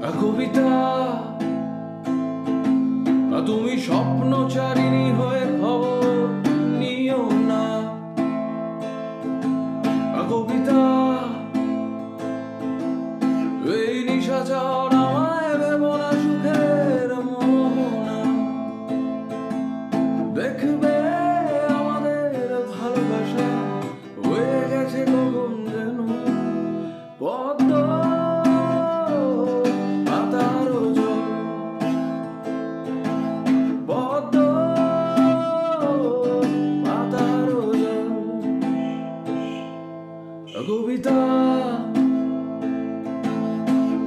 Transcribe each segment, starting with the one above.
運びたあと未 কবিতা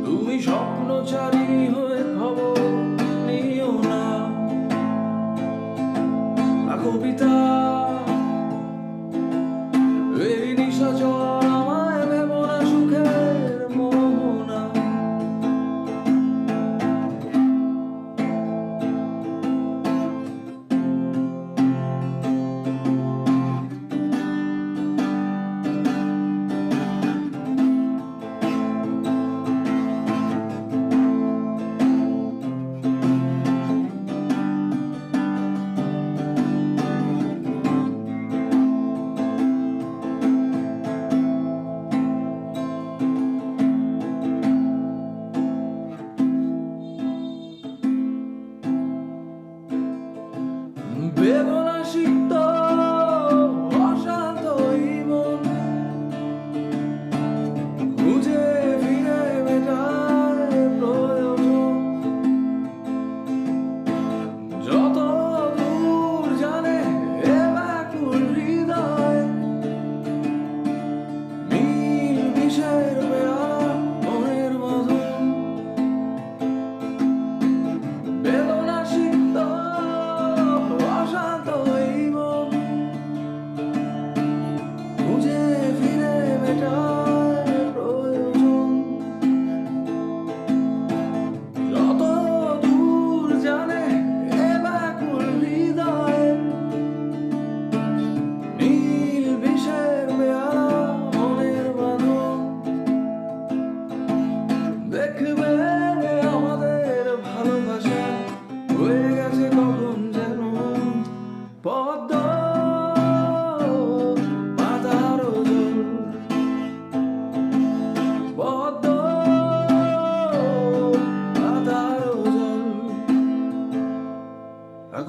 তুমি স্বপ্নচারী হয়ে bebo la gita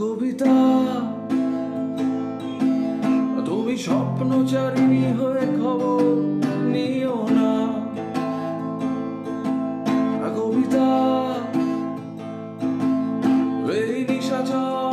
কবিতা তুমি স্বপ্নচারিণী হয়ে খবর নিও না। কবিতা এই নিশাচার